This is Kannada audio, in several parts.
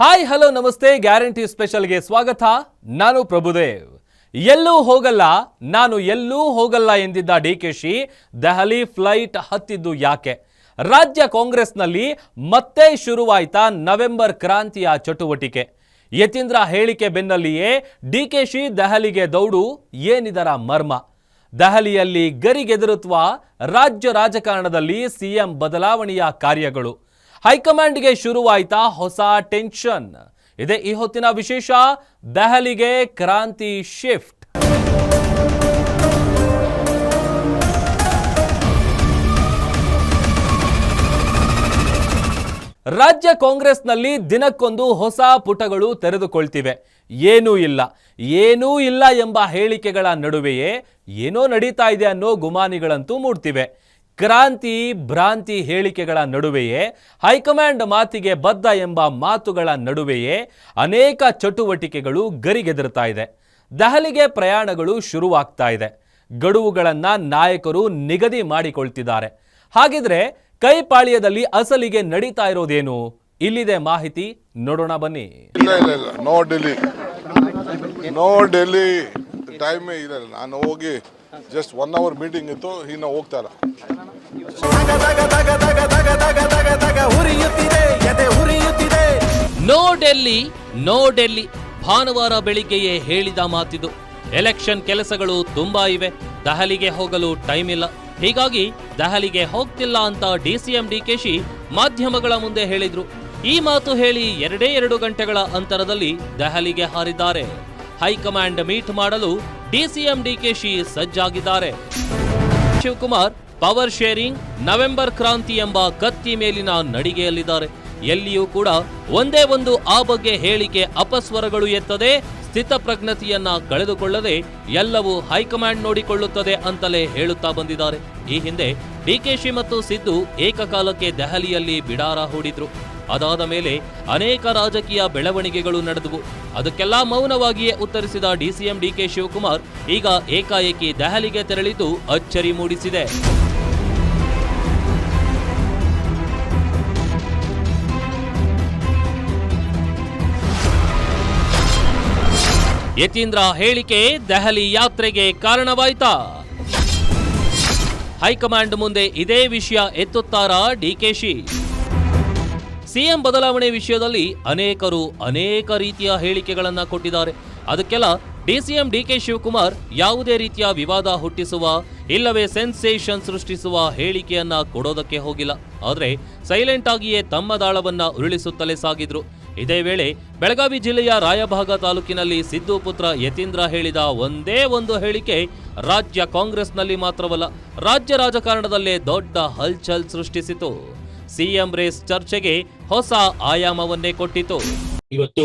ಹಾಯ್ ಹಲೋ ನಮಸ್ತೆ. ಗ್ಯಾರಂಟಿ ಸ್ಪೆಷಲ್ಗೆ ಸ್ವಾಗತ. ನಾನು ಪ್ರಭುದೇವ್. ಎಲ್ಲೂ ಹೋಗಲ್ಲ, ನಾನು ಎಲ್ಲೂ ಹೋಗಲ್ಲ ಎಂದಿದ್ದ D K Shi, Delhi flight ಹತ್ತಿದ್ದು ಯಾಕೆ? ರಾಜ್ಯ ಕಾಂಗ್ರೆಸ್ನಲ್ಲಿ ಮತ್ತೆ ಶುರುವಾಯ್ತಾ ನವೆಂಬರ್ ಕ್ರಾಂತಿಯ ಚಟುವಟಿಕೆ. ಯತೀಂದ್ರ ಹೇಳಿಕೆ ಬೆನ್ನಲ್ಲಿಯೇ ಡಿ ಕೆ ಶಿ ದೆಹಲಿಗೆ ದೌಡು, ಏನಿದರ ಮರ್ಮ? ದೆಹಲಿಯಲ್ಲಿ ಗರಿಗೆದರುತ್ವ, ರಾಜ್ಯ ರಾಜಕಾರಣದಲ್ಲಿ ಸಿಎಂ ಬದಲಾವಣೆಯ ಕಾರ್ಯಗಳು. ಹೈಕಮಾಂಡ್ಗೆ ಶುರುವಾಯಿತಾ ಹೊಸ ಟೆನ್ಷನ್. ಇದೆ ಈ ಹೊತ್ತಿನ ವಿಶೇಷ, ದೆಹಲಿಗೆ ಕ್ರಾಂತಿ ಶಿಫ್ಟ್. ರಾಜ್ಯ ಕಾಂಗ್ರೆಸ್ನಲ್ಲಿ ದಿನಕ್ಕೊಂದು ಹೊಸ ಪುಟಗಳು ತೆರೆದುಕೊಳ್ತಿವೆ. ಏನೂ ಇಲ್ಲ. ಏನೂ ಇಲ್ಲ ಎಂಬ ಹೇಳಿಕೆಗಳ ನಡುವೆಯೇ ಏನೋ ನಡೀತಾ ಇದೆ ಅನ್ನೋ ಗುಮಾನಿಗಳಂತೂ ಮೂಡ್ತಿವೆ. ಕ್ರಾಂತಿ ಭ್ರಾಂತಿ ಹೇಳಿಕೆಗಳ ನಡುವೆಯೇ ಹೈಕಮಾಂಡ್ ಮಾತಿಗೆ ಬದ್ಧ ಎಂಬ ಮಾತುಗಳ ನಡುವೆಯೇ ಅನೇಕ ಚಟುವಟಿಕೆಗಳು ಗರಿಗೆದರ್ತಾ ಇದೆ. ದೆಹಲಿಗೆ ಪ್ರಯಾಣಗಳು ಶುರುವಾಗ್ತಾ ಇದೆ. ಗಡುವುಗಳನ್ನು ನಾಯಕರು ನಿಗದಿ ಮಾಡಿಕೊಳ್ತಿದ್ದಾರೆ. ಹಾಗಿದ್ರೆ ಕೈಪಾಳ್ಯದಲ್ಲಿ ಅಸಲಿಗೆ ನಡೀತಾ ಇರೋದೇನು? ಇಲ್ಲಿದೆ ಮಾಹಿತಿ. ನೋಡೋಣ ಬನ್ನಿ. ನಾನು ಹೋಗಿ ಜಸ್ಟ್ ಒನ್ ಅವರ್ ಮೀಟಿಂಗ್ ಇತ್ತು, ಇನ್ನು ಹೋಗ್ತಾ ಇಲ್ಲ. ನೋ ಡೆಲ್ಲಿ ನೋ ಡೆಲ್ಲಿ, ಭಾನುವಾರ ಬೆಳಿಗ್ಗೆಯೇ ಹೇಳಿದ ಮಾತಿದು. ಎಲೆಕ್ಷನ್ ಕೆಲಸಗಳು ತುಂಬಾ ಇವೆ, ದೆಹಲಿಗೆ ಹೋಗಲು ಟೈಮ್ ಇಲ್ಲ. ಹೀಗಾಗಿ ದೆಹಲಿಗೆ ಹೋಗ್ತಿಲ್ಲ ಅಂತ ಡಿಸಿಎಂ ಡಿಕೆಶಿ ಮಾಧ್ಯಮಗಳ ಮುಂದೆ ಹೇಳಿದ್ರು. ಈ ಮಾತು ಹೇಳಿ ಎರಡೇ ಎರಡು ಗಂಟೆಗಳ ಅಂತರದಲ್ಲಿ ದೆಹಲಿಗೆ ಹಾರಿದ್ದಾರೆ. ಹೈಕಮಾಂಡ್ ಮೀಟ್ ಮಾಡಲು ಡಿಸಿಎಂ ಡಿಕೆಶಿ ಸಜ್ಜಾಗಿದ್ದಾರೆ. ಶಿವಕುಮಾರ್, ಪವರ್ ಶೇರಿಂಗ್, ನವೆಂಬರ್ ಕ್ರಾಂತಿ ಎಂಬ ಕತ್ತಿ ಮೇಲಿನ ನಡಿಗೆಯಲ್ಲಿದ್ದಾರೆ. ಎಲ್ಲಿಯೂ ಕೂಡ ಒಂದೇ ಒಂದು ಆ ಬಗ್ಗೆ ಹೇಳಿಕೆ ಅಪಸ್ವರಗಳು ಎತ್ತದೆ, ಸ್ಥಿತಪ್ರಜ್ಞತೆಯನ್ನ ಕಳೆದುಕೊಳ್ಳದೆ ಎಲ್ಲವೂ ಹೈಕಮಾಂಡ್ ನೋಡಿಕೊಳ್ಳುತ್ತದೆ ಅಂತಲೇ ಹೇಳುತ್ತಾ ಬಂದಿದ್ದಾರೆ. ಈ ಹಿಂದೆ ಡಿಕೆಶಿ ಮತ್ತು ಸಿದ್ದು ಏಕಕಾಲಕ್ಕೆ ದೆಹಲಿಯಲ್ಲಿ ಬಿಡಾರ ಹೂಡಿದ್ರು. ಅದಾದ ಮೇಲೆ ಅನೇಕ ರಾಜಕೀಯ ಬೆಳವಣಿಗೆಗಳು ನಡೆದವು. ಅದಕ್ಕೆಲ್ಲ ಮೌನವಾಗಿಯೇ ಉತ್ತರಿಸಿದ ಡಿಸಿಎಂ ಡಿಕೆ ಶಿವಕುಮಾರ್ ಈಗ ಏಕಾಏಕಿ ದೆಹಲಿಗೆ ತೆರಳಿದ್ದು ಅಚ್ಚರಿ ಮೂಡಿಸಿದೆ. ಯತೀಂದ್ರ ಹೇಳಿಕೆ ದೆಹಲಿ ಯಾತ್ರೆಗೆ ಕಾರಣವಾಯ್ತಾ? ಹೈಕಮಾಂಡ್ ಮುಂದೆ ಇದೇ ವಿಷಯ ಎತ್ತುತ್ತಾರಾ ಡಿಕೆಶಿ ಸಿಎಂ ಬದಲಾವಣೆ ವಿಷಯದಲ್ಲಿ ಅನೇಕರು ಅನೇಕ ರೀತಿಯ ಹೇಳಿಕೆಗಳನ್ನ ಕೊಟ್ಟಿದ್ದಾರೆ. ಅದಕ್ಕೆಲ್ಲ ಡಿಸಿಎಂ ಡಿಕೆ ಶಿವಕುಮಾರ್ ಯಾವುದೇ ರೀತಿಯ ವಿವಾದ ಹುಟ್ಟಿಸುವ, ಇಲ್ಲವೇ ಸೆನ್ಸೇಷನ್ ಸೃಷ್ಟಿಸುವ ಹೇಳಿಕೆಯನ್ನ ಕೊಡೋದಕ್ಕೆ ಹೋಗಿಲ್ಲ. ಆದರೆ ಸೈಲೆಂಟ್ ಆಗಿಯೇ ತಮ್ಮ ದಾಳವನ್ನ ಉರುಳಿಸುತ್ತಲೇ ಸಾಗಿದ್ರು. ಇದೇ ವೇಳೆ ಬೆಳಗಾವಿ ಜಿಲ್ಲೆಯ ರಾಯಭಾಗ ತಾಲೂಕಿನಲ್ಲಿ ಸಿದ್ದು ಪುತ್ರ ಯತೀಂದ್ರ ಹೇಳಿದ ಒಂದೇ ಒಂದು ಹೇಳಿಕೆ ರಾಜ್ಯ ಕಾಂಗ್ರೆಸ್ನಲ್ಲಿ ಮಾತ್ರವಲ್ಲ, ರಾಜ್ಯ ರಾಜಕಾರಣದಲ್ಲೇ ದೊಡ್ಡ ಹಲ್ಚಲ್ ಸೃಷ್ಟಿಸಿತು. ಸಿಎಂ ರೇಸ್ ಚರ್ಚೆಗೆ ಹೊಸ ಆಯಾಮವನ್ನೇ ಕೊಟ್ಟಿತು. ಇವತ್ತು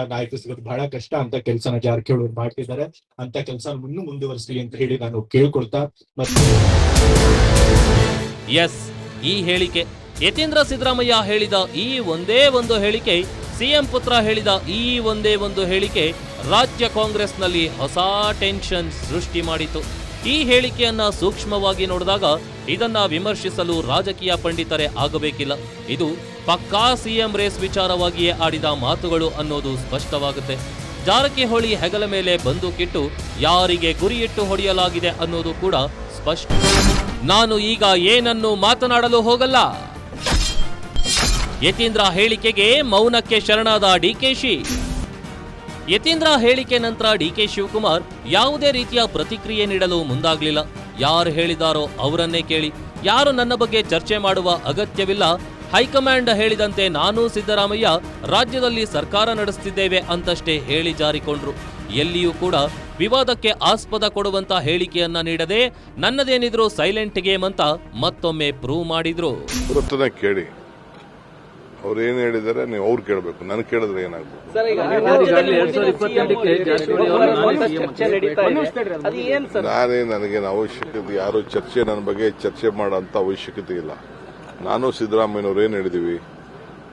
ನಾಯಕರು ಸಿಗೋದು ಬಹಳ ಕಷ್ಟ ಅಂತ ಕೆಲಸನ ಜಾರಕಿಹೊಳಿ ಅವ್ರು ಮಾಡ್ತಿದ್ದಾರೆ. ಅಂತ ಕೆಲಸ ಇನ್ನೂ ಮುಂದುವರಿಸಲಿ ಅಂತ ಹೇಳಿ ನಾನು ಕೇಳ್ಕೊಳ್ತಾ ಮತ್ತೆ ಎಸ್ ಈ ಹೇಳಿಕೆ. ಯತೀಂದ್ರ ಸಿದ್ದರಾಮಯ್ಯ ಹೇಳಿದ ಈ ಒಂದೇ ಒಂದು ಹೇಳಿಕೆ, ಸಿಎಂ ಪುತ್ರ ಹೇಳಿದ ಈ ಒಂದೇ ಒಂದು ಹೇಳಿಕೆ ರಾಜ್ಯ ಕಾಂಗ್ರೆಸ್ನಲ್ಲಿ ಹೊಸ ಟೆನ್ಷನ್ ಸೃಷ್ಟಿ ಮಾಡಿತು. ಈ ಹೇಳಿಕೆಯನ್ನ ಸೂಕ್ಷ್ಮವಾಗಿ ನೋಡಿದಾಗ ಇದನ್ನ ವಿಮರ್ಶಿಸಲು ರಾಜಕೀಯ ಪಂಡಿತರೇ ಆಗಬೇಕಿಲ್ಲ. ಇದು ಪಕ್ಕಾ ಸಿಎಂ ರೇಸ್ ವಿಚಾರವಾಗಿಯೇ ಆಡಿದ ಮಾತುಗಳು ಅನ್ನೋದು ಸ್ಪಷ್ಟವಾಗುತ್ತೆ. ಜಾರಕಿಹೊಳಿ ಹೆಗಲ ಮೇಲೆ ಬಂದೂಕಿಟ್ಟು ಯಾರಿಗೆ ಗುರಿಯಿಟ್ಟು ಹೊಡೆಯಲಾಗಿದೆ ಅನ್ನೋದು ಕೂಡ ಸ್ಪಷ್ಟ. ನಾನು ಈಗ ಏನನ್ನು ಮಾತನಾಡಲು ಹೋಗಲ್ಲ. ಯತೀಂದ್ರ ಹೇಳಿಕೆಗೆ ಮೌನಕ್ಕೆ ಶರಣಾದ ಡಿಕೆಶಿ ಯತೀಂದ್ರ ಹೇಳಿಕೆ ನಂತರ ಡಿಕೆ ಶಿವಕುಮಾರ್ ಯಾವುದೇ ರೀತಿಯ ಪ್ರತಿಕ್ರಿಯೆ ನೀಡಲು ಮುಂದಾಗಲಿಲ್ಲ. ಯಾರು ಹೇಳಿದಾರೋ ಅವರನ್ನೇ ಕೇಳಿ. ಯಾರು ನನ್ನ ಬಗ್ಗೆ ಚರ್ಚೆ ಮಾಡುವ ಅಗತ್ಯವಿಲ್ಲ. ಹೈಕಮಾಂಡ್ ಹೇಳಿದಂತೆ ನಾನು ಸಿದ್ದರಾಮಯ್ಯ ರಾಜ್ಯದಲ್ಲಿ ಸರ್ಕಾರ ನಡೆಸುತ್ತಿದ್ದೇವೆ ಅಂತಷ್ಟೇ ಹೇಳಿ ಜಾರಿಕೊಂಡ್ರು. ಎಲ್ಲಿಯೂ ಕೂಡ ವಿವಾದಕ್ಕೆ ಆಸ್ಪದ ಕೊಡುವಂತ ಹೇಳಿಕೆಯನ್ನ ನೀಡದೆ ನನ್ನದೇನಿದ್ರು ಸೈಲೆಂಟ್ ಗೇಮ್ ಅಂತ ಮತ್ತೊಮ್ಮೆ ಪ್ರೂವ್ ಮಾಡಿದ್ರು. ಕೇಳಿ. ಅವ್ರು ಏನ್ ಹೇಳಿದಾರೆ ನೀವು ಅವ್ರು ಕೇಳಬೇಕು. ನನಗೆ ಕೇಳಿದ್ರೆ ಏನಾಗ್ಬೋದು? ನಾನೇ ನನಗೇನು ಅವಶ್ಯಕತೆ ಯಾರು ಚರ್ಚೆ ನನ್ನ ಬಗ್ಗೆ ಚರ್ಚೆ ಮಾಡೋಂಥ ಅವಶ್ಯಕತೆ ಇಲ್ಲ. ನಾನು ಸಿದ್ದರಾಮಯ್ಯನವ್ರು ಏನು ಹೇಳಿದೀವಿ?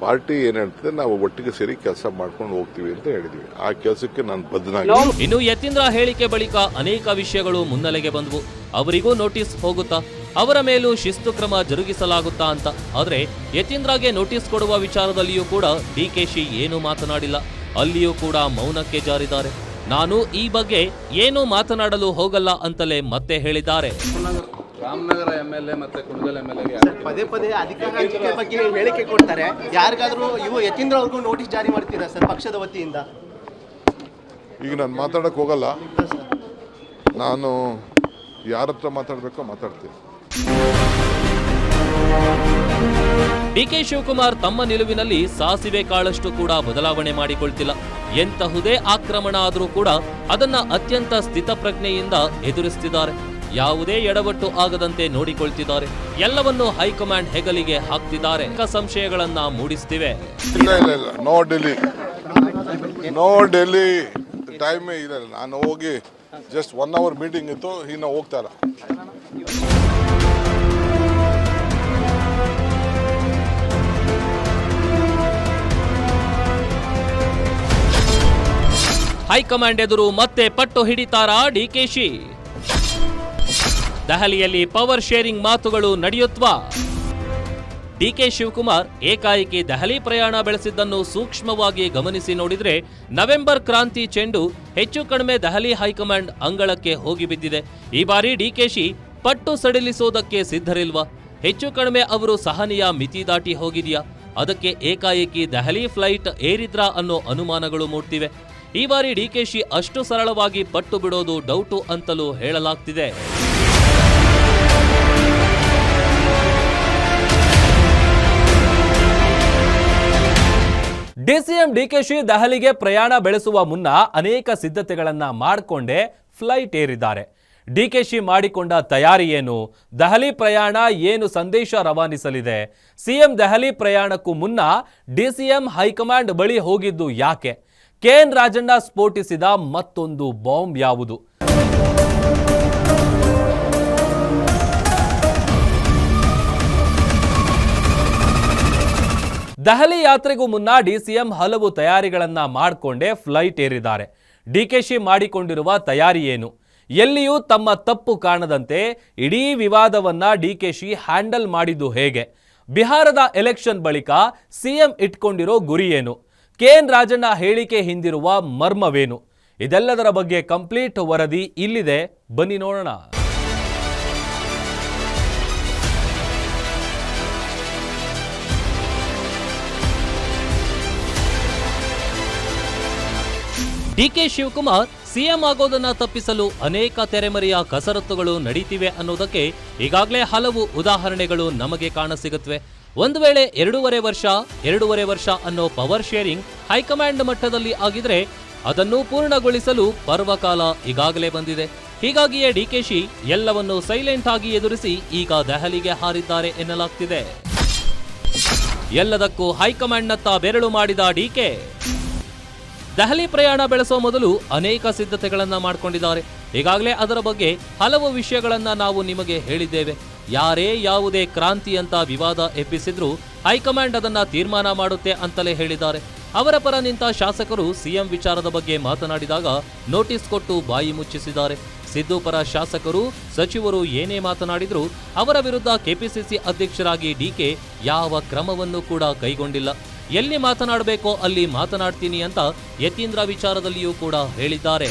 ಪಾರ್ಟಿ ಏನ್ ಹೇಳ್ತದೆ, ನಾವು ಒಟ್ಟಿಗೆ ಸೇರಿ ಕೆಲಸ ಮಾಡ್ಕೊಂಡು ಹೋಗ್ತೀವಿ ಅಂತ ಹೇಳಿದೀವಿ. ಆ ಕೆಲಸಕ್ಕೆ ನಾನು ಬದ್ಧನಾಗಿ ಇನ್ನು ಯತೀಂದ್ರ ಹೇಳಿಕೆ ಬಳಿಕ ಅನೇಕ ವಿಷಯಗಳು ಮುನ್ನೆಲೆಗೆ ಬಂದವು. ಅವರಿಗೂ ನೋಟಿಸ್ ಹೋಗುತ್ತಾ? ಅವರ ಮೇಲೂ ಶಿಸ್ತು ಕ್ರಮ ಜರುಗಿಸಲಾಗುತ್ತಾ ಅಂತ. ಆದ್ರೆ, ಯತೀಂದ್ರಗೆ ನೋಟಿಸ್ ಕೊಡುವ ವಿಚಾರದಲ್ಲಿಯೂ ಕೂಡ ಡಿ ಕೆ ಶಿ ಏನು ಮಾತನಾಡಿಲ್ಲ. ಅಲ್ಲಿಯೂ ಕೂಡ ಮೌನಕ್ಕೆ ಜಾರಿದ್ದಾರೆ. ನಾನು ಈ ಬಗ್ಗೆ ಏನು ಮಾತನಾಡಲು ಹೋಗಲ್ಲ ಅಂತಲೇ ಮತ್ತೆ ಹೇಳಿದ್ದಾರೆ. ರಾಮನಗರ ಎಂ ಎಲ್ ಎ ಮತ್ತೆ ಕುಣಗಲ್ ಎಂ ಎಲ್ ಎ ಪದೇ ಪದೇ ಅಧಿಕಾರ ಹಂಚಿಕೆ ಬಗ್ಗೆ ಹೇಳಿಕೆ ಕೊಡ್ತಾರೆ. ಯಾರಿಗಾದ್ರೂ ಇವು ಯತೀಂದ್ರ ಅವ್ರಿಗೂ ನೋಟಿಸ್ ಜಾರಿ ಮಾಡ್ತೀರಾ ಸರ್ ಪಕ್ಷದ ವತಿಯಿಂದ? ಈಗ ನಾನು ಮಾತಾಡಕ್ ಹೋಗಲ್ಲ. ನಾನು ಯಾರ ಹತ್ರ ಮಾತಾಡ್ಬೇಕೋ ಮಾತಾಡ್ತೀನಿ. ಡಿಕೆ ಶಿವಕುಮಾರ್ ತಮ್ಮ ನಿಲುವಿನಲ್ಲಿ ಸಾಸಿವೆ ಕಾಳಷ್ಟು ಕೂಡ ಬದಲಾವಣೆ ಮಾಡಿಕೊಳ್ತಿಲ್ಲ. ಎಂತಹುದೇ ಆಕ್ರಮಣ ಆದರೂ ಕೂಡ ಅದನ್ನ ಅತ್ಯಂತ ಸ್ಥಿತಪ್ರಜ್ಞೆಯಿಂದ ಎದುರಿಸ್ತಿದ್ದಾರೆ. ಯಾವುದೇ ಎಡವಟ್ಟು ಆಗದಂತೆ ನೋಡಿಕೊಳ್ತಿದ್ದಾರೆ. ಎಲ್ಲವನ್ನೂ ಹೈಕಮಾಂಡ್ ಹೆಗಲಿಗೆ ಹಾಕ್ತಿದ್ದಾರೆ. ಸಂಶಯಗಳನ್ನ ಮೂಡಿಸ್ತಿವೆ. ಇಲ್ಲ ಇಲ್ಲ ಇಲ್ಲ. No Delhi. No Delhi. ಟೈಮೇ ಇದೆ ನಾನು ಹೋಗಿ ಜಸ್ಟ್ ಒನ್ ಅವರ್ ಮೀಟಿಂಗ್ ಇತ್ತು ಇನ್ನು ಹೋಗ್ತಾ ಇಲ್ಲ. ಹೈಕಮಾಂಡ್ ಎದುರು ಮತ್ತೆ ಪಟ್ಟು ಹಿಡಿತಾರಾ ಡಿಕೆಶಿ ದೆಹಲಿಯಲ್ಲಿ ಪವರ್ ಶೇರಿಂಗ್ ಮಾತುಗಳು ನಡೆಯುತ್ವಾ. ಡಿಕೆ ಶಿವಕುಮಾರ್ ಏಕಾಏಕಿ ದೆಹಲಿ ಪ್ರಯಾಣ ಬೆಳೆಸಿದ್ದನ್ನು ಸೂಕ್ಷ್ಮವಾಗಿ ಗಮನಿಸಿ ನೋಡಿದರೆ ನವೆಂಬರ್ ಕ್ರಾಂತಿ ಚೆಂಡು ಹೆಚ್ಚು ಕಡಿಮೆ ದೆಹಲಿ ಹೈಕಮಾಂಡ್ ಅಂಗಳಕ್ಕೆ ಹೋಗಿಬಿದ್ದಿದೆ. ಈ ಬಾರಿ ಡಿಕೆಶಿ ಪಟ್ಟು ಸಡಿಲಿಸೋದಕ್ಕೆ ಸಿದ್ಧರಿಲ್ವಾ? ಹೆಚ್ಚು ಕಡಿಮೆ ಅವರು ಸಹನೆಯ ಮಿತಿ ದಾಟಿ ಹೋಗಿದೆಯಾ? ಅದಕ್ಕೆ ಏಕಾಏಕಿ ದೆಹಲಿ ಫ್ಲೈಟ್ ಏರಿದ್ರಾ ಅನ್ನೋ ಅನುಮಾನಗಳು ಮೂಡ್ತಿವೆ. ಈ ಬಾರಿ ಡಿಕೆಶಿ ಅಷ್ಟು ಸರಳವಾಗಿ ಪಟ್ಟು ಬಿಡೋದು ಡೌಟು ಅಂತಲೂ ಹೇಳಲಾಗ್ತಿದೆ. ಡಿಸಿಎಂ ಡಿಕೆಶಿ ದೆಹಲಿಗೆ ಪ್ರಯಾಣ ಬೆಳೆಸುವ ಮುನ್ನ ಅನೇಕ ಸಿದ್ಧತೆಗಳನ್ನ ಮಾಡಿಕೊಂಡೇ ಫ್ಲೈಟ್ ಏರಿದ್ದಾರೆ. ಡಿಕೆಶಿ ಮಾಡಿಕೊಂಡ ತಯಾರಿ ಏನು? ದೆಹಲಿ ಪ್ರಯಾಣ ಏನು ಸಂದೇಶ ರವಾನಿಸಲಿದೆ? ಸಿಎಂ ದೆಹಲಿ ಪ್ರಯಾಣಕ್ಕೂ ಮುನ್ನ ಡಿಸಿಎಂ ಹೈಕಮಾಂಡ್ ಬಳಿ ಹೋಗಿದ್ದು ಯಾಕೆ? ಕೆಎನ್ ರಾಜಣ್ಣ ಸ್ಫೋಟಿಸಿದ ಮತ್ತೊಂದು ಬಾಂಬ್ ಯಾವುದು? ದೆಹಲಿ ಯಾತ್ರೆಗೂ ಮುನ್ನ ಡಿಸಿಎಂ ಹಲವು ತಯಾರಿಗಳನ್ನ ಮಾಡಿಕೊಂಡೇ ಫ್ಲೈಟ್ ಏರಿದ್ದಾರೆ. ಡಿಕೆಶಿ ಮಾಡಿಕೊಂಡಿರುವ ತಯಾರಿ ಏನು? ಎಲ್ಲಿಯೂ ತಮ್ಮ ತಪ್ಪು ಕಾಣದಂತೆ ಇಡೀ ವಿವಾದವನ್ನ ಡಿಕೆಶಿ ಹ್ಯಾಂಡಲ್ ಮಾಡಿದ್ದು ಹೇಗೆ? ಬಿಹಾರದ ಎಲೆಕ್ಷನ್ ಬಳಿಕ ಸಿಎಂ ಇಟ್ಕೊಂಡಿರೋ ಗುರಿ ಏನು? ಕೆಎನ್ ರಾಜಣ್ಣ ಹೇಳಿಕೆ ಹಿಂದಿರುವ ಮರ್ಮವೇನು? ಇದೆಲ್ಲದರ ಬಗ್ಗೆ ಕಂಪ್ಲೀಟ್ ವರದಿ ಇಲ್ಲಿದೆ. ಬನ್ನಿ ನೋಡೋಣ. ಡಿಕೆ ಶಿವಕುಮಾರ್ ಸಿಎಂ ಆಗೋದನ್ನ ತಪ್ಪಿಸಲು ಅನೇಕ ತೆರೆಮರೆಯ ಕಸರತ್ತುಗಳು ನಡೀತಿವೆ ಅನ್ನೋದಕ್ಕೆ ಈಗಾಗಲೇ ಹಲವು ಉದಾಹರಣೆಗಳು ನಮಗೆ ಕಾಣಸಿಗುತ್ತವೆ ಒಂದು ವೇಳೆ ಎರಡೂವರೆ ವರ್ಷ ಎರಡೂವರೆ ವರ್ಷ ಅನ್ನೋ ಪವರ್ ಶೇರಿಂಗ್ ಹೈಕಮಾಂಡ್ ಮಟ್ಟದಲ್ಲಿ ಆಗಿದ್ರೆ ಅದನ್ನು ಪೂರ್ಣಗೊಳಿಸಲು ಪರ್ವಕಾಲ ಈಗಾಗಲೇ ಬಂದಿದೆ. ಹೀಗಾಗಿಯೇ ಡಿಕೆಶಿ ಎಲ್ಲವನ್ನು ಸೈಲೆಂಟ್ ಆಗಿ ಎದುರಿಸಿ ಈಗ ದೆಹಲಿಗೆ ಹಾರಿದ್ದಾರೆ ಎನ್ನಲಾಗ್ತಿದೆ. ಎಲ್ಲದಕ್ಕೂ ಹೈಕಮಾಂಡ್ನತ್ತ ಬೆರಳು ಮಾಡಿದ ಡಿಕೆ ದೆಹಲಿ ಪ್ರಯಾಣ ಬೆಳೆಸೋ ಮೊದಲು ಅನೇಕ ಸಿದ್ಧತೆಗಳನ್ನ ಮಾಡಿಕೊಂಡಿದ್ದಾರೆ. ಈಗಾಗಲೇ ಅದರ ಬಗ್ಗೆ ಹಲವು ವಿಷಯಗಳನ್ನ ನಾವು ನಿಮಗೆ ಹೇಳಿದ್ದೇವೆ. ಯಾರೇ ಯಾವುದೇ ಕ್ರಾಂತಿ ಅಂತ ವಿವಾದ ಎಬ್ಬಿಸಿದ್ರೂ ಹೈಕಮಾಂಡ್ ಅದನ್ನ ತೀರ್ಮಾನ ಮಾಡುತ್ತೆ ಅಂತಲೇ ಹೇಳಿದ್ದಾರೆ. ಅವರ ಪರ ನಿಂತ ಶಾಸಕರು ಸಿಎಂ ವಿಚಾರದ ಬಗ್ಗೆ ಮಾತನಾಡಿದಾಗ ನೋಟಿಸ್ ಕೊಟ್ಟು ಬಾಯಿ ಮುಚ್ಚಿಸಿದ್ದಾರೆ. ಸಿದ್ದು ಪರ ಶಾಸಕರು, ಸಚಿವರು ಏನೇ ಮಾತನಾಡಿದರೂ ಅವರ ವಿರುದ್ಧ ಕೆಪಿಸಿಸಿ ಅಧ್ಯಕ್ಷರಾಗಿ ಡಿಕೆ ಯಾವ ಕ್ರಮವನ್ನು ಕೂಡ ಕೈಗೊಂಡಿಲ್ಲ. ಎಲ್ಲಿ ಮಾತನಾಡಬೇಕೋ ಅಲ್ಲಿ ಮಾತನಾಡ್ತೀನಿ ಅಂತ ಯತೀಂದ್ರ ವಿಚಾರದಲ್ಲಿಯೂ ಕೂಡ ಹೇಳಿದ್ದಾರೆ.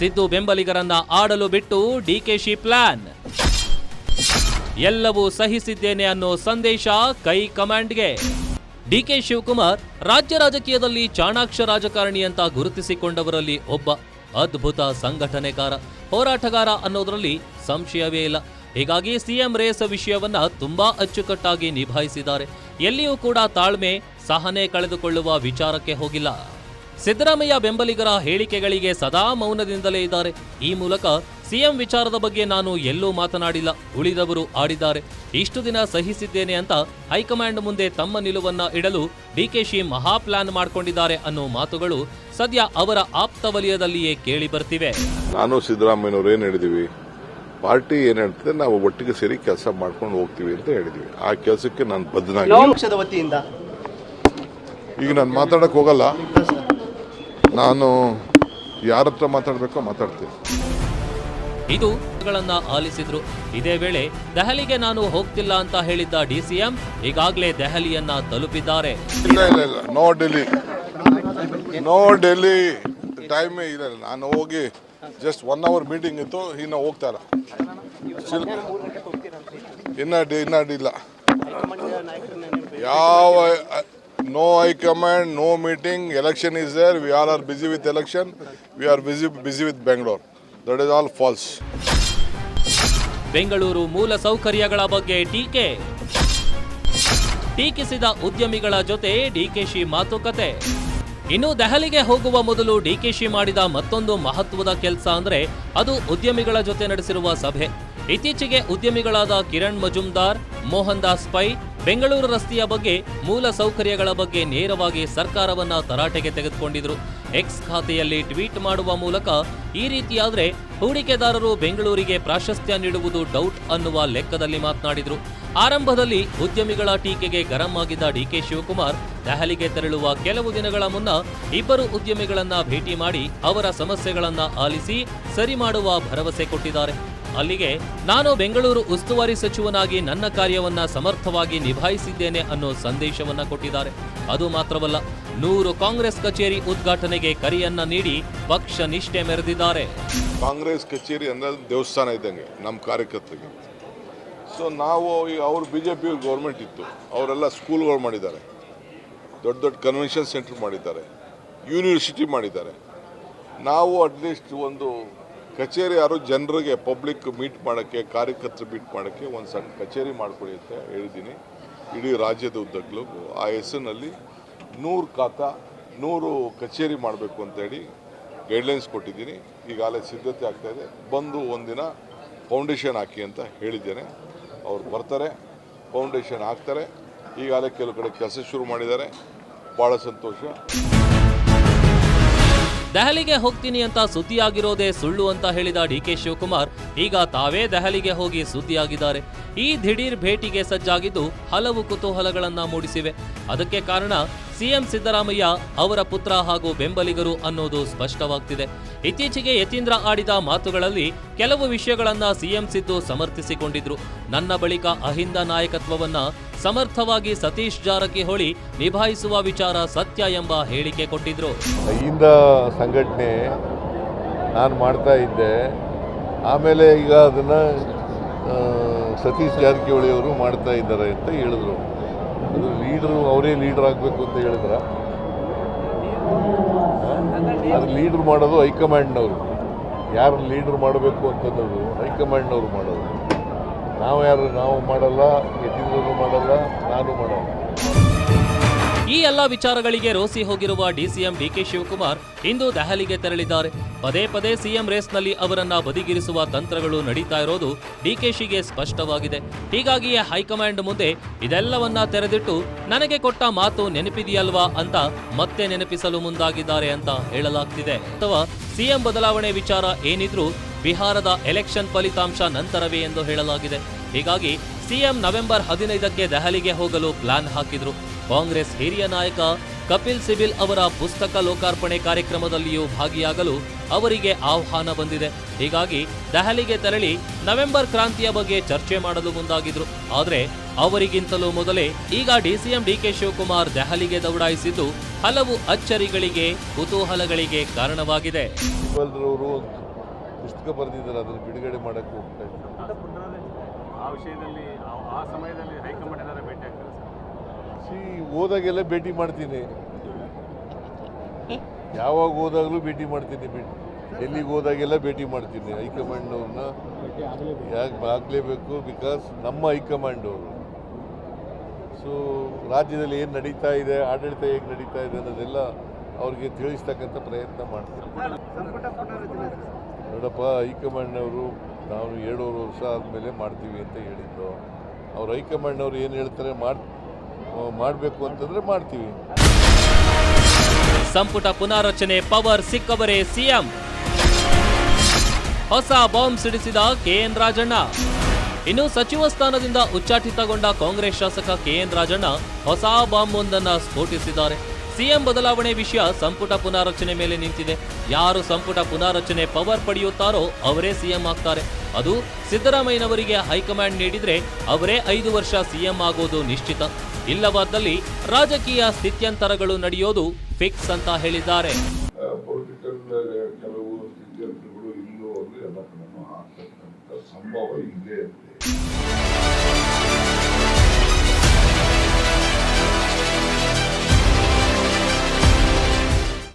ಸಿದ್ದು ಬೆಂಬಲಿಗರನ್ನ ಆಡಲು ಬಿಟ್ಟು ಡಿಕೆಶಿ ಪ್ಲಾನ್. ಎಲ್ಲವೂ ಸಹಿಸಿದ್ದೇನೆ ಅನ್ನೋ ಸಂದೇಶ ಕೈ ಕಮಾಂಡ್ಗೆ. ಡಿಕೆ ಶಿವಕುಮಾರ್ ರಾಜ್ಯ ರಾಜಕೀಯದಲ್ಲಿ ಚಾಣಾಕ್ಷ ರಾಜಕಾರಣಿ ಅಂತ ಗುರುತಿಸಿಕೊಂಡವರಲ್ಲಿ ಒಬ್ಬ ಅದ್ಭುತ ಸಂಘಟನೆಕಾರ, ಹೋರಾಟಗಾರ ಅನ್ನೋದರಲ್ಲಿ ಸಂಶಯವೇ ಇಲ್ಲ. ಹೀಗಾಗಿ ಸಿಎಂ ರೇಸ್ ವಿಷಯವನ್ನ ತುಂಬಾ ಅಚ್ಚುಕಟ್ಟಾಗಿ ನಿಭಾಯಿಸಿದ್ದಾರೆ. ಎಲ್ಲಿಯೂ ಕೂಡ ತಾಳ್ಮೆ, ಸಹನೆ ಕಳೆದುಕೊಳ್ಳುವ ವಿಚಾರಕ್ಕೆ ಹೋಗಿಲ್ಲ. ಸಿದ್ದರಾಮಯ್ಯ ಬೆಂಬಲಿಗರ ಹೇಳಿಕೆಗಳಿಗೆ ಸದಾ ಮೌನದಿಂದಲೇ ಇದ್ದಾರೆ. ಈ ಮೂಲಕ ಸಿಎಂ ವಿಚಾರದ ಬಗ್ಗೆ ನಾನು ಎಲ್ಲೂ ಮಾತನಾಡಿಲ್ಲ. ಉಳಿದವರು ಆಡಿದ್ದಾರೆ. ಇಷ್ಟು ದಿನ ಸಹಿಸಿದ್ದೇನೆ ಅಂತ ಹೈಕಮಾಂಡ್ ಮುಂದೆ ತಮ್ಮ ನಿಲುವನ್ನ ಇಡಲು ಡಿಕೆಶಿ ಮಹಾ ಪ್ಲಾನ್ ಮಾಡ್ಕೊಂಡಿದ್ದಾರೆ ಅನ್ನೋ ಮಾತುಗಳು ಸದ್ಯ ಅವರ ಆಪ್ತ ವಲಯದಲ್ಲಿಯೇ ಕೇಳಿ ಬರ್ತಿವೆ ನಾನು ಸಿದ್ದರಾಮಯ್ಯನವ್ರು ಏನ್ ಹೇಳಿದೀವಿ? ಪಾರ್ಟಿ ಏನ್ ಹೇಳ್ತದೆ? ನಾವು ಒಟ್ಟಿಗೆ ಸೇರಿ ಕೆಲಸ ಮಾಡ್ಕೊಂಡು ಹೋಗ್ತೀವಿ ಅಂತ ಹೇಳಿದೀವಿ. ಆ ಕೆಲಸಕ್ಕೆ ನಾನು ಬದ್ಧನಾಗಿ ಪಕ್ಷದ ವತಿಯಿಂದ. ಈಗ ನಾನು ಮಾತಾಡಕ್ ಹೋಗಲ್ಲ. ನಾನು ಯಾರ ಹತ್ರ ಮಾತಾಡಬೇಕೋ ಮಾತಾಡ್ತೀನಿ. ಇದು ಗಳನ್ನ ಆಲಿಸಿದ್ರು. ಇದೇ ವೇಳೆ ದೆಹಲಿಗೆ ನಾನು ಹೋಗ್ತಿಲ್ಲ ಅಂತ ಹೇಳಿದ್ದ ಡಿಸಿಎಂ ಈಗಾಗಲೇ ದೆಹಲಿಯನ್ನ ತಲುಪಿದ್ದಾರೆ. ಇಲ್ಲ ಇಲ್ಲ ಇಲ್ಲ. No Delhi. No Delhi time ಇಲ್ಲ. ನಾನು ಹೋಗಿ ಜಸ್ಟ್ ಒನ್ ಅವರ್ ಮೀಟಿಂಗ್ ಇತ್ತು ಇನ್ನು ಹೋಗ್ತಾರ ಇನ್ನ ಡಿ- ಇನ್ನ ಇಲ್ಲ. ಯಾವ no high command no meeting election is there we are are busy with election we are busy busy with Bengaluru that is all false Bengaluru ಮೂಲ ಸೌಕರ್ಯಗಳ ಬಗ್ಗೆ ಟೀಕೆ. ಟೀಕಿಸಿದ ಉದ್ಯಮಿಗಳ ಜೊತೆ ಡಿಕೆಶಿ ಮಾತುಕತೆ. ಇನ್ನು ದೆಹಲಿಗೆ ಹೋಗುವ ಮೊದಲು ಡಿಕೆಶಿ ಮಾಡಿದ ಮತ್ತೊಂದು ಮಹತ್ವದ ಕೆಲಸ ಅಂದ್ರೆ ಅದು ಉದ್ಯಮಿಗಳ ಜೊತೆ ನಡೆಸಿರುವ ಸಭೆ. ಇತ್ತೀಚೆಗೆ ಉದ್ಯಮಿಗಳಾದ ಕಿರಣ್ ಮಜುಮ್ದಾರ್ ಮೋಹನ್ ದಾಸ್ ಪೈ ಬೆಂಗಳೂರು ರಸ್ತೆಯ ಬಗ್ಗೆ ಮೂಲ ಸೌಕರ್ಯಗಳ ಬಗ್ಗೆ ನೇರವಾಗಿ ಸರ್ಕಾರವನ್ನ ತರಾಟೆಗೆ ತೆಗೆದುಕೊಂಡಿದ್ರು. ಎಕ್ಸ್ ಖಾತೆಯಲ್ಲಿ ಟ್ವೀಟ್ ಮಾಡುವ ಮೂಲಕ ಈ ರೀತಿಯಾದ್ರೆ ಹೂಡಿಕೆದಾರರು ಬೆಂಗಳೂರಿಗೆ ಪ್ರಾಶಸ್ತ್ಯ ನೀಡುವುದು ಡೌಟ್ ಅನ್ನುವ ಲೆಕ್ಕದಲ್ಲಿ ಮಾತನಾಡಿದ್ರು. ಆರಂಭದಲ್ಲಿ ಉದ್ಯಮಿಗಳ ಟೀಕೆಗೆ ಗರಂ ಆಗಿದ್ದ ಡಿಕೆ ಶಿವಕುಮಾರ್ ದೆಹಲಿಗೆ ತೆರಳುವ ಕೆಲವು ದಿನಗಳ ಮುನ್ನ ಇಬ್ಬರು ಉದ್ಯಮಿಗಳನ್ನ ಭೇಟಿ ಮಾಡಿ ಅವರ ಸಮಸ್ಯೆಗಳನ್ನ ಆಲಿಸಿ ಸರಿ ಮಾಡುವ ಭರವಸೆ ಕೊಟ್ಟಿದ್ದಾರೆ. ಅಲ್ಲಿಗೆ ನಾನು ಬೆಂಗಳೂರು ಉಸ್ತುವಾರಿ ಸಚಿವನಾಗಿ ನನ್ನ ಕಾರ್ಯವನ್ನ ಸಮರ್ಥವಾಗಿ ನಿಭಾಯಿಸಿದ್ದೇನೆ ಅನ್ನೋ ಸಂದೇಶವನ್ನ ಕೊಟ್ಟಿದ್ದಾರೆ. ಅದು ಮಾತ್ರವಲ್ಲ, ನೂರು ಕಾಂಗ್ರೆಸ್ ಕಚೇರಿ ಉದ್ಘಾಟನೆಗೆ ಕರೆಯನ್ನ ನೀಡಿ ಪಕ್ಷ ನಿಷ್ಠೆ ಮೆರೆದಿದ್ದಾರೆ. ಕಾಂಗ್ರೆಸ್ ಕಚೇರಿ ಅಂದ್ರೆ ದೇವಸ್ಥಾನ ಇದ್ದಂಗೆ ನಮ್ಮ ಕಾರ್ಯಕರ್ತರಿಗೆ. ಸೊ ನಾವು ಈಗ ಅವ್ರು ಬಿ ಜೆ ಪಿ ಗೌರ್ಮೆಂಟ್ ಇತ್ತು, ಅವರೆಲ್ಲ ಸ್ಕೂಲ್ಗಳು ಮಾಡಿದ್ದಾರೆ. ದೊಡ್ಡ ದೊಡ್ಡ ಕನ್ವೆನ್ಷನ್ ಸೆಂಟರ್ ಮಾಡಿದ್ದಾರೆ. ಯೂನಿವರ್ಸಿಟಿ ಮಾಡಿದ್ದಾರೆ. ನಾವು ಅಟ್ಲೀಸ್ಟ್ ಒಂದು ಕಚೇರಿ ಯಾರು ಜನರಿಗೆ ಪಬ್ಲಿಕ್ ಮೀಟ್ ಮಾಡೋಕ್ಕೆ, ಕಾರ್ಯಕರ್ತರು ಮೀಟ್ ಮಾಡೋಕ್ಕೆ ಒಂದು ಸಣ್ಣ ಕಚೇರಿ ಮಾಡಿಕೊಡಿ ಅಂತ ಹೇಳಿದ್ದೀನಿ. ಇಡೀ ರಾಜ್ಯದ ಉದ್ದಗಲೂ ಆ ಹೆಸರಿನಲ್ಲಿ ನೂರು ಖಾತಾ ನೂರು ಕಚೇರಿ ಮಾಡಬೇಕು ಅಂತೇಳಿ ಗೈಡ್ಲೈನ್ಸ್ ಕೊಟ್ಟಿದ್ದೀನಿ. ಈಗಾಗಲೇ ಸಿದ್ಧತೆ ಆಗ್ತಾ ಇದೆ. ಬಂದು ಒಂದಿನ ಫೌಂಡೇಶನ್ ಹಾಕಿ ಅಂತ ಹೇಳಿದ್ದೇನೆ. ಅವ್ರು ಬರ್ತಾರೆ ಫೌಂಡೇಶನ್ ಹಾಕ್ತಾರೆ. ಈಗಾಗಲೇ ಕೆಲವು ಕಡೆ ಕೆಲಸ ಶುರು ಮಾಡಿದ್ದಾರೆ. ಭಾಳ ಸಂತೋಷ. ದೆಹಲಿಗೆ ಹೋಗ್ತೀನಿ ಅಂತ ಸುದ್ದಿಯಾಗಿರೋದೇ ಸುಳ್ಳು ಅಂತ ಹೇಳಿದ ಡಿಕೆ ಶಿವಕುಮಾರ್ ಈಗ ತಾವೇ ದೆಹಲಿಗೆ ಹೋಗಿ ಸುದ್ದಿಯಾಗಿದ್ದಾರೆ. ಈ ದಿಢೀರ್ ಭೇಟಿಗೆ ಸಜ್ಜಾಗಿದ್ದು ಹಲವು ಕುತೂಹಲಗಳನ್ನ ಮೂಡಿಸಿವೆ. ಅದಕ್ಕೆ ಕಾರಣ ಸಿಎಂ ಸಿದ್ದರಾಮಯ್ಯ ಅವರ ಪುತ್ರ ಹಾಗೂ ಬೆಂಬಲಿಗರು ಅನ್ನೋದು ಸ್ಪಷ್ಟವಾಗ್ತಿದೆ. ಇತ್ತೀಚೆಗೆ ಯತೀಂದ್ರ ಆಡಿದ ಮಾತುಗಳಲ್ಲಿ ಕೆಲವು ವಿಷಯಗಳನ್ನ ಸಿಎಂ ಸಿದ್ದು ಸಮರ್ಥಿಸಿಕೊಂಡಿದ್ರು. ನನ್ನ ಬಳಿಕ ಅಹಿಂದ ನಾಯಕತ್ವವನ್ನ ಸಮರ್ಥವಾಗಿ ಸತೀಶ್ ಜಾರಕಿಹೊಳಿ ನಿಭಾಯಿಸುವ ವಿಚಾರ ಸತ್ಯ ಎಂಬ ಹೇಳಿಕೆ ಕೊಟ್ಟಿದ್ರು. ಅಹಿಂದ ಸಂಘಟನೆ ನಾನು ಮಾಡ್ತಾ ಇದ್ದೆ. ಆಮೇಲೆ ಈಗ ಅದನ್ನು ಸತೀಶ್ ಜಾರಕಿಹೊಳಿ ಅವರು ಮಾಡ್ತಾ ಇದ್ದಾರೆ ಅಂತ ಹೇಳಿದ್ರು. ಅದು ಲೀಡ್ರು ಅವರೇ ಲೀಡರ್ ಆಗಬೇಕು ಅಂತ ಹೇಳಿದ್ರ? ಅದು ಲೀಡ್ರ್ ಮಾಡೋದು ಹೈಕಮಾಂಡ್ನವರು. ಯಾರು ಲೀಡ್ರ್ ಮಾಡಬೇಕು ಅಂತಂದ್ರು ಹೈಕಮಾಂಡ್ನವರು ಮಾಡೋದು. ನಾವು ಯಾರು ನಾವು ಮಾಡಲ್ಲ ಯತೀಂದ್ರನು ಮಾಡಲ್ಲ, ನಾನು ಮಾಡಲ್ಲ. ಈ ಎಲ್ಲ ವಿಚಾರಗಳಿಗೆ ರೋಸಿ ಹೋಗಿರುವ ಡಿಸಿಎಂ ಡಿಕೆ ಶಿವಕುಮಾರ್ ಇಂದು ದೆಹಲಿಗೆ ತೆರಳಿದ್ದಾರೆ. ಪದೇ ಪದೇ ಸಿಎಂ ರೇಸ್ನಲ್ಲಿ ಅವರನ್ನ ಬದಿಗಿರಿಸುವ ತಂತ್ರಗಳು ನಡೀತಾ ಇರೋದು ಡಿಕೆಶಿಗೆ ಸ್ಪಷ್ಟವಾಗಿದೆ. ಹೀಗಾಗಿಯೇ ಹೈಕಮಾಂಡ್ ಮುಂದೆ ಇದೆಲ್ಲವನ್ನ ತೆರೆದಿಟ್ಟು ನನಗೆ ಕೊಟ್ಟ ಮಾತು ನೆನಪಿದೆಯಲ್ವಾ ಅಂತ ಮತ್ತೆ ನೆನಪಿಸಲು ಮುಂದಾಗಿದ್ದಾರೆ ಅಂತ ಹೇಳಲಾಗ್ತಿದೆ. ಅಥವಾ ಸಿಎಂ ಬದಲಾವಣೆ ವಿಚಾರ ಏನಿದ್ರೂ ಬಿಹಾರದ ಎಲೆಕ್ಷನ್ ಫಲಿತಾಂಶ ನಂತರವೇ ಎಂದು ಹೇಳಲಾಗಿದೆ. ಹೀಗಾಗಿ ಸಿಎಂ ನವೆಂಬರ್ ಹದಿನೈದಕ್ಕೆ ದೆಹಲಿಗೆ ಹೋಗಲು ಪ್ಲಾನ್ ಹಾಕಿದ್ರು. ಕಾಂಗ್ರೆಸ್ ಹಿರಿಯ ನಾಯಕ ಕಪಿಲ್ ಸಿಬಿಲ್ ಅವರ ಪುಸ್ತಕ ಲೋಕಾರ್ಪಣೆ ಕಾರ್ಯಕ್ರಮದಲ್ಲಿಯೂ ಭಾಗಿಯಾಗಲು ಅವರಿಗೆ ಆಹ್ವಾನ ಬಂದಿದೆ. ಹೀಗಾಗಿ ದೆಹಲಿಗೆ ತೆರಳಿ ನವೆಂಬರ್ ಕ್ರಾಂತಿಯ ಬಗ್ಗೆ ಚರ್ಚೆ ಮಾಡಲು ಮುಂದಾಗಿದ್ರು. ಆದರೆ ಅವರಿಗಿಂತಲೂ ಮೊದಲೇ ಈಗ ಡಿಸಿಎಂ ಡಿಕೆ ಶಿವಕುಮಾರ್ ದೆಹಲಿಗೆ ದೌಡಾಯಿಸಿದ್ದು ಹಲವು ಅಚ್ಚರಿಗಳಿಗೆ, ಕುತೂಹಲಗಳಿಗೆ ಕಾರಣವಾಗಿದೆ. ಪುಸ್ತಕ ಬಿಡುಗಡೆ ಮಾಡಕ್ಕೆ ಹೋಗ್ತಾ ಇದ್ದಾರೆ ಆ ವಿಷಯದಲ್ಲಿ ಆ- ಸಮಯದಲ್ಲಿ ಹೈಕಮಾಂಡ್ ಏನಾದ್ರು ಭೇಟಿ ಆಗ್ತಾರೆ ಸರ್? ಸಿ ಹೋದಾಗೆಲ್ಲ ಭೇಟಿ ಮಾಡ್ತೀನಿ. ಯಾವಾಗ ಹೋದಾಗಲೂ ಭೇಟಿ ಮಾಡ್ತೀನಿ ಭೇಟಿ. ಎಲ್ಲಿಗೆ ಹೋದಾಗೆಲ್ಲ ಭೇಟಿ ಮಾಡ್ತೀನಿ ಹೈಕಮಾಂಡ್ನವ್ರನ್ನ ಯಾಕೆ ಆಗಲೇಬೇಕು? ಬಿಕಾಸ್ ನಮ್ಮ ಹೈಕಮಾಂಡ್ ಅವರು. ಸೊ ರಾಜ್ಯದಲ್ಲಿ ಏನು ನಡೀತಾ ಇದೆ ಆಡಳಿತ ಹೇಗೆ ನಡೀತಾ ಇದೆ ಅನ್ನೋದೆಲ್ಲ ಅವ್ರಿಗೆ ತಿಳಿಸ್ತಕ್ಕಂಥ ಪ್ರಯತ್ನ ಮಾಡ್ತೀನಿ. ನೋಡಪ್ಪ ಹೈಕಮಾಂಡ್ನವರು ನಾವು ಏಳುವರೆ ವರ್ಷ ಆದಮೇಲೆ ಮಾಡ್ತೀವಿ ಅಂತ ಹೇಳಿದ್ದು. ಅವ್ರು ಹೈಕಮಾಂಡ್ನವ್ರು ಏನು ಹೇಳ್ತಾರೆ ಮಾಡ್ ಮಾಡಬೇಕು ಅಂತಂದರೆ ಮಾಡ್ತೀವಿ. ಸಂಪುಟ ಪುನಾರಚನೆ ಪವರ್ ಸಿಕ್ಕವರೇ ಸಿಎಂ. ಹೊಸ ಬಾಂಬ್ ಸಿಡಿಸಿದ ಕೆಎನ್ ರಾಜಣ್ಣ. ಇನ್ನು ಸಚಿವ ಸ್ಥಾನದಿಂದ ಉಚ್ಚಾಟಿತಗೊಂಡ ಕಾಂಗ್ರೆಸ್ ಶಾಸಕ ಕೆಎನ್ ರಾಜಣ್ಣ ಹೊಸ ಬಾಂಬ್ ಒಂದನ್ನು ಸ್ಫೋಟಿಸಿದ್ದಾರೆ. ಸಿಎಂ ಬದಲಾವಣೆ ವಿಷಯ ಸಂಪುಟ ಪುನಾರಚನೆ ಮೇಲೆ ನಿಂತಿದೆ. ಯಾರು ಸಂಪುಟ ಪುನಾರಚನೆ ಪವರ್ ಪಡೆಯುತ್ತಾರೋ ಅವರೇ ಸಿಎಂ ಆಗ್ತಾರೆ. ಅದು ಸಿದ್ದರಾಮಯ್ಯನವರಿಗೆ ಹೈಕಮಾಂಡ್ ನೀಡಿದ್ರೆ ಅವರೇ ಐದು ವರ್ಷ ಸಿಎಂ ಆಗೋದು ನಿಶ್ಚಿತ. ಇಲ್ಲವಾದಲ್ಲಿ ರಾಜಕೀಯ ಸ್ಥಿತ್ಯಂತರಗಳು ನಡೆಯೋದು ಫಿಕ್ಸ್ ಅಂತ ಹೇಳಿದ್ದಾರೆ.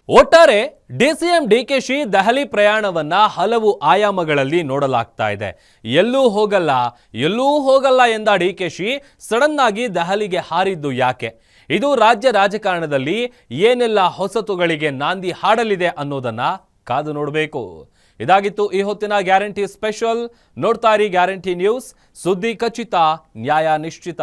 ಒಟ್ಟಾರೆ ಡಿಸಿಎಂ ಡಿಕೆಶಿ ದೆಹಲಿ ಪ್ರಯಾಣವನ್ನ ಹಲವು ಆಯಾಮಗಳಲ್ಲಿ ನೋಡಲಾಗ್ತಾ ಇದೆ. ಎಲ್ಲೂ ಹೋಗಲ್ಲ ಎಲ್ಲೂ ಹೋಗಲ್ಲ ಎಂದ ಡಿಕೆಶಿ ಸಡನ್ ಆಗಿ ದೆಹಲಿಗೆ ಹಾರಿದ್ದು ಯಾಕೆ? ಇದು ರಾಜ್ಯ ರಾಜಕಾರಣದಲ್ಲಿ ಏನೆಲ್ಲ ಹೊಸತುಗಳಿಗೆ ನಾಂದಿ ಹಾಡಲಿದೆ ಅನ್ನೋದನ್ನ ಕಾದು ನೋಡಬೇಕು. ಇದಾಗಿತ್ತು ಈ ಹೊತ್ತಿನ ಗ್ಯಾರಂಟಿ ಸ್ಪೆಷಲ್, ನೋಡ್ತಾ ಇರಿ ಗ್ಯಾರಂಟಿ ನ್ಯೂಸ್, ಸುದ್ದಿ ಖಚಿತ, ನ್ಯಾಯ ನಿಶ್ಚಿತ.